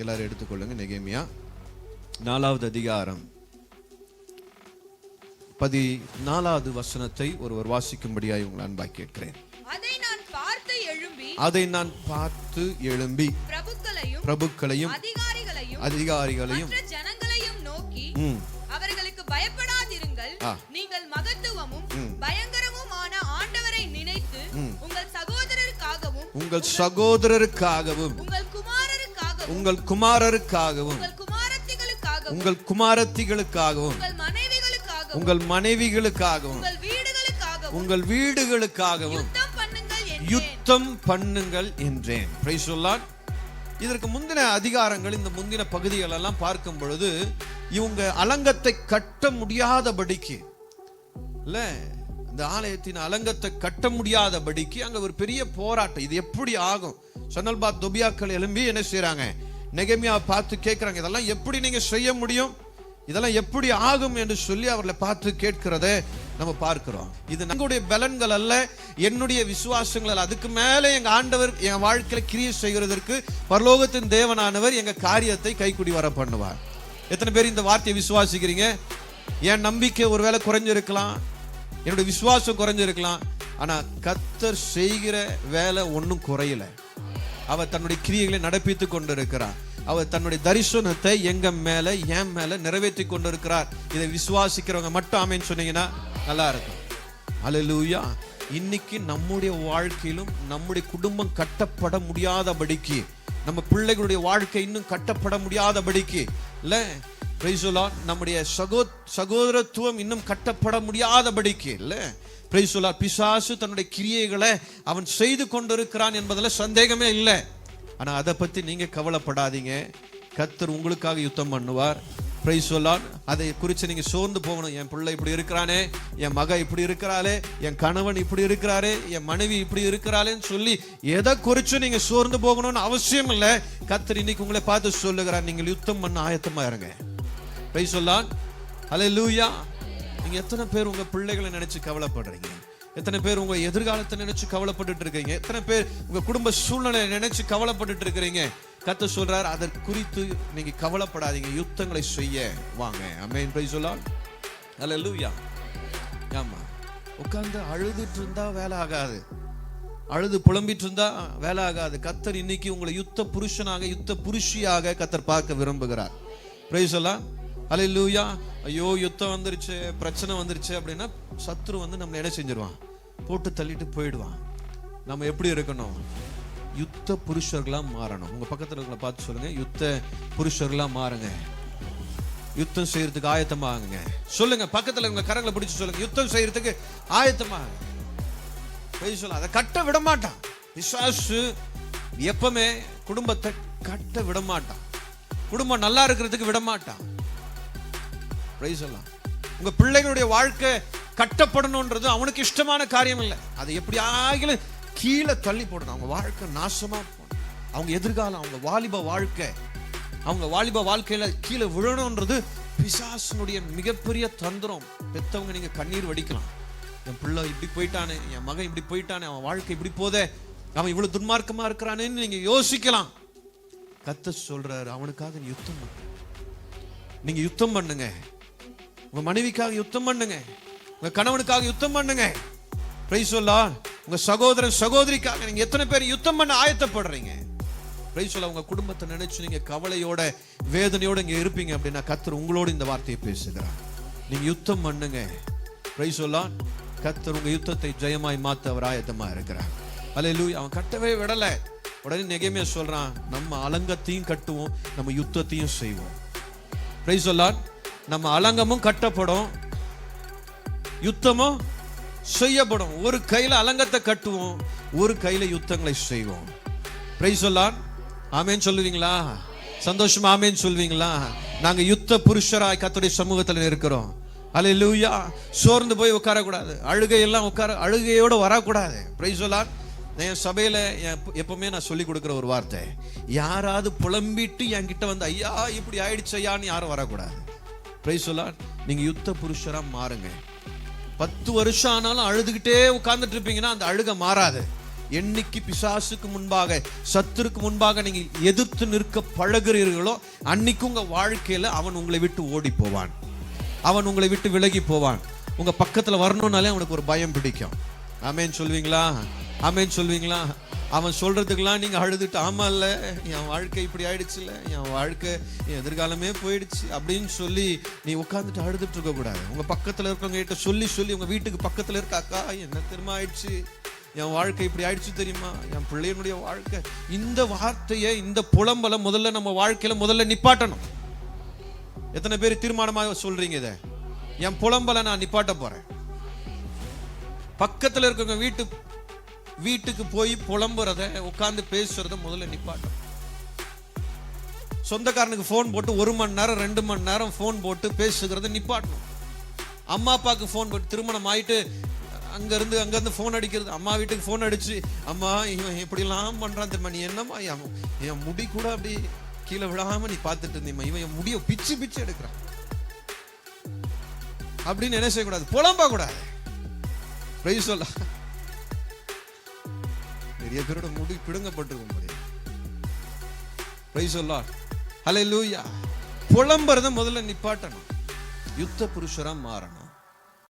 எல்லாரும் எடுத்துக்கொள்ளுங்க. நெகேமியா நாலாவது அதிகாரம். பதி நாலாவது வசனத்தை ஒருவர் வாசிக்கும்படியாய் உங்களை அன்பாய் கேட்கிறேன். அதை நான் பார்த்து எழும்பி அதை நான் பார்த்து எழும்பி பிரபுக்களையும் பிரபுக்களையும் அதிகாரிகளையும் அதிகாரிகளையும் ஜனங்களையும் நோக்கி அவர்களுக்கு பயப்படாதிருங்கள். நீங்கள் மகத்துவமும். பயங்கரமுமான ஆண்டவரை நினைத்து உங்கள் சகோதரருக்காகவும் உங்கள் சகோதரருக்காகவும் உங்கள் குமாரருக்காகவும் உங்கள் குமாரத்திகளுக்காகவும் உங்கள் மனைவிகளுக்காகவும் உங்கள் வீடுகளுக்காகவும் யுத்தம் பண்ணுங்கள் என்றேன். இதற்கு முந்தின அதிகாரங்கள் இந்த முந்தின பகுதிகள் எல்லாம் பார்க்கும் பொழுது இவங்க அலங்கத்தை கட்ட முடியாதபடிக்கு இல்ல இந்த ஆலயத்தின் அலங்கத்தை கட்ட முடியாதபடிக்கு அங்க ஒரு பெரிய போராட்டம். இது எப்படி ஆகும்? சனல்பாத் தொபியாக்கள் எழும்பி என்ன செய்கிறாங்க நெகமியா பார்த்து கேட்குறாங்க இதெல்லாம் எப்படி நீங்க செய்ய முடியும்? இதெல்லாம் எப்படி ஆகும்? என்று சொல்லி அவர்களை பார்த்து கேட்கிறதை நம்ம பார்க்கிறோம். இது நம்முடைய பலன்கள் அல்ல என்னுடைய விசுவாசங்கள் அல்ல. அதுக்கு மேலே எங்க ஆண்டவர் என் வாழ்க்கையில கிரியை செய்கிறதற்கு பரலோகத்தின் தேவனானவர் எங்க காரியத்தை கைக்குடி வர பண்ணுவார். எத்தனை பேர் இந்த வார்த்தையை விசுவாசிக்கிறீங்க? என் நம்பிக்கை ஒருவேளை குறைஞ்சிருக்கலாம்? என்னுடைய விசுவாசம் குறைஞ்சிருக்கலாம். ஆனால் கத்தர் செய்கிற வேலை ஒன்றும் குறையல. அவர் தன்னுடைய கிரியைகளை நடப்பித்து கொண்டிருக்கிறார். அவர் தன்னுடைய தரிசனத்தை எங்க மேல என் மேல நிறைவேற்றி கொண்டிருக்கிறார். இதை விசுவாசிக்கிறவங்க மட்டும் ஆமேன்னு சொன்னீங்கன்னா நல்லா இருக்கும். அலலூயா இன்னைக்கு நம்முடைய வாழ்க்கையிலும் நம்முடைய குடும்பம் கட்டப்பட முடியாதபடிக்கு நம்ம பிள்ளைகளுடைய வாழ்க்கை இன்னும் கட்டப்பட முடியாதபடிக்கு இல்லை நம்முடைய சகோ சகோதரத்துவம் இன்னும் கட்டப்பட முடியாதபடிக்கு இல்லை. பிரைசுலா பிசாசு தன்னுடைய கிரியைகளை அவன் செய்து கொண்டிருக்கிறான் என்பதில் சந்தேகமே இல்லை. ஆனால் அதை பற்றி நீங்கள் கவலைப்படாதீங்க. கத்தர் உங்களுக்காக யுத்தம் பண்ணுவார். பிரைஸ் சொல்லான் அதை குறித்து நீங்கள் சோர்ந்து போகணும். என் பிள்ளை இப்படி இருக்கிறானே என் மக இப்படி இருக்கிறாளே என் கணவன் இப்படி இருக்கிறாரே என் மனைவி இப்படி இருக்கிறாளேன்னு சொல்லி எதை குறித்து நீங்கள் சோர்ந்து போகணும்னு அவசியம் இல்லை. கத்தர் இன்னைக்கு உங்களை பார்த்து சொல்லுகிறார். நீங்கள் யுத்தம் பண்ண ஆயத்தமாக இருங்க. பெய் சொல்லான் ஹலே லூயா நீங்கள் எத்தனை பேர் உங்கள் பிள்ளைகளை நினச்சி கவலைப்படுறீங்க? எத்தனை பேர் உங்கள் எதிர்காலத்தை நினச்சி கவலைப்பட்டுட்டு இருக்கீங்க? எத்தனை பேர் உங்கள் குடும்ப சூழ்நிலையை நினச்சி கவலைப்பட்டுட்டு இருக்கிறீங்க கத்த சொல்கிறார் அதை குறித்து நீங்கள் கவலைப்படாதீங்க. யுத்தங்களை செய்ய. வாங்க. அமேன் பெய் சொல்லால் அல்ல லூயா ஆமாம் உட்காந்து அழுதுட்டு இருந்தா வேலை ஆகாது. அழுது புலம்பிட்டு இருந்தா வேலை ஆகாது. கத்தர் இன்னைக்கு உங்களை யுத்த புருஷனாக யுத்த புருஷியாக கத்தர் பார்க்க விரும்புகிறார். பிரைஸ் சொல்லலாம் லூயா ஐயோ யுத்தம் வந்துருச்சு பிரச்சனை வந்துருச்சு அப்படின்னா சத்ரு வந்து நம்மளை என்ன செஞ்சிருவான்? போட்டு தள்ளிட்டு போயிடுவான். நம்ம எப்படி இருக்கணும்? யுத்த புருஷர்களாக மாறணும். உங்கள் பக்கத்தில் இருக்கிற பார்த்து சொல்லுங்க. யுத்த புருஷர்களாக மாறுங்க. யுத்தம் செய்யறதுக்கு ஆயத்தமாகுங்க சொல்லுங்க பக்கத்தில் உங்க கரங்களை பிடிச்சு சொல்லுங்க. யுத்தம் செய்யறதுக்கு ஆயத்தமாகுங்க பொய் சொல்ல அதை கட்ட விட மாட்டான். பிசாசு எப்பவுமே குடும்பத்தை கட்ட விட மாட்டான். குடும்பம் நல்லா இருக்கிறதுக்கு விட மாட்டான். பிரைஸ் சொல்லலாம் உங்க பிள்ளைகளுடைய வாழ்க்கை கட்டப்படணுன்றது அவனுக்கு இஷ்டமான காரியம் இல்லை. அதை எப்படி ஆகிலும் கீழே தள்ளி போடணும். அவங்க வாழ்க்கை நாசமா போகணும். அவங்க எதிர்காலம் அவங்க வாலிப வாழ்க்கை அவங்க வாலிப வாழ்க்கையில கீழே விழணுன்றது பிசாசனுடைய மிகப்பெரிய தந்திரம். பெத்தவங்க நீங்க கண்ணீர் வடிக்கலாம். என் பிள்ளை இப்படி போயிட்டானே என் மகன் இப்படி போயிட்டானே அவன் வாழ்க்கை இப்படி போதே அவன் இவ்வளவு துன்மார்க்கமா இருக்கிறானேன்னு நீங்க யோசிக்கலாம். கத்த சொல்றாரு அவனுக்காக நீ யுத்தம் பண்ணு. நீங்க யுத்தம் பண்ணுங்க. உங்க மனைவிக்காக யுத்தம் பண்ணுங்க. உங்க கணவனுக்காக யுத்தம் பண்ணுங்க. பிரைஸ் சொல்லா உங்க சகோதரன் சகோதரிக்காக நீங்க எத்தனை பேர் யுத்தம் பண்ண ஆயத்தப்படுறீங்க? பிரைஸ் சொல்ல உங்க குடும்பத்தை நினைச்சு நீங்க கவலையோட வேதனையோட இங்க இருப்பீங்க அப்படின்னா கத்தர் உங்களோட இந்த வார்த்தையை பேசுகிறார். நீங்க யுத்தம் பண்ணுங்க. பிரைஸ் சொல்லா கத்தர் உங்க யுத்தத்தை ஜெயமாய் மாத்த அவர் ஆயத்தமா இருக்கிறார். அல்லேலூயா அவன் கட்டவே விடல. உடனே நெகைமையா சொல்றான் நம்ம அலங்கத்தையும் கட்டுவோம் நம்ம யுத்தத்தையும் செய்வோம். பிரைஸ் சொல்லான் நம்ம அலங்கமும் கட்டப்படும். யுத்தமும் செய்யப்படும். ஒரு கையில் அலங்கத்தை கட்டுவோம் ஒரு கையில் யுத்தங்களை செய்வோம். பிரைஸ் சொல்லான் ஆமேன்னு சொல்லுவீங்களா? சந்தோஷமா ஆமேன்னு சொல்லுவீங்களா? நாங்க யுத்த புருஷராய் கத்துடைய சமூகத்தில் இருக்கிறோம். அல்லேலூயா சோர்ந்து போய் உட்காரக்கூடாது. அழுகையெல்லாம் உட்கார அழுகையோட வரக்கூடாது. பிரைஸ் சொல்லான் என் சபையில் என் எப்பவுமே நான் சொல்லி கொடுக்குற ஒரு வார்த்தை. யாராவது புலம்பிட்டு என்கிட்ட வந்து ஐயா இப்படி ஆயிடுச்சு ஐயான்னு யாரும் வரக்கூடாது. பிரைஸ் சொல்லான் நீங்கள் யுத்த புருஷராக மாறுங்க. பத்து வருஷம் ஆனாலும் அழுதுகிட்டே உட்கார்ந்துட்டு இருப்பீங்கன்னா அந்த அழுக மாறாது. என்னைக்கு பிசாசுக்கு முன்பாக சத்துருக்கு முன்பாக நீங்கள் எதிர்த்து நிற்க பழகுறீர்களோ அன்னைக்கு உங்கள் வாழ்க்கையில் அவன் உங்களை விட்டு ஓடி போவான் அவன் உங்களை விட்டு விலகி போவான். உங்கள் பக்கத்தில் வரணும்னாலே அவனுக்கு ஒரு பயம் பிடிக்கும். ஆமேன்னு சொல்வீங்களா? ஆமேன்னு சொல்வீங்களா? அவன் சொல்றதுக்கெல்லாம் நீங்க அழுதுட்டு ஆமா இல்ல என் வாழ்க்கை இப்படி ஆயிடுச்சு இல்ல என் வாழ்க்கை என் எதிர்காலமே போயிடுச்சு அப்படின்னு சொல்லி நீ உட்காந்துட்டு அழுதுட்டு இருக்க கூடாது. உங்க பக்கத்துல இருக்கவங்க கிட்ட சொல்லி சொல்லி உங்க வீட்டுக்கு பக்கத்துல இருக்க அக்கா என்ன திரும்ப ஆயிடுச்சு? என் வாழ்க்கை இப்படி ஆயிடுச்சு தெரியுமா? என் பிள்ளையனுடைய வாழ்க்கை. இந்த வார்த்தையை இந்த புலம்பலை முதல்ல நம்ம வாழ்க்கையில முதல்ல நிப்பாட்டணும். எத்தனை பேர் தீர்மானமாக சொல்றீங்க இதை? என் புலம்பலை நான் நிப்பாட்ட போறேன். பக்கத்துல இருக்கவங்க வீட்டு வீட்டுக்கு போய் புலம்புறத உட்காந்து பேசுறத முதல்ல நிப்பாட்டும் சொந்தக்காரனுக்கு ஃபோன் போட்டு ஒரு மணி நேரம் ரெண்டு மணி நேரம் ஃபோன் போட்டு பேசுகிறத நிப்பாட்டணும். அம்மா அப்பாவுக்கு ஃபோன் போட்டு திருமணம் ஆயிட்டு அங்கேருந்து அங்கேருந்து ஃபோன் அடிக்கிறது. அம்மா வீட்டுக்கு ஃபோன் அடிச்சு அம்மா இவன் இப்படிலாம் பண்ணுறான் தெரியுமா? நீ என்னம்மா? என் என் முடி கூட அப்படி கீழே விழாமல் நீ பார்த்துட்டு இருந்தீம்மா. இவன் என் முடியை பிச்சு பிச்சு எடுக்கிறான். அப்படின்னு என்ன செய்யக்கூடாது? புலம்ப கூடாது பிரைஸ் சொல்ல நிறைய பேரோட முடி பிடுங்கப்பட்டிருக்கும் முடியும் பிரைஸ் சொல்லா ஹலே லூயா புலம்புறத முதல்ல நிப்பாட்டணும். யுத்த புருஷரா மாறணும்.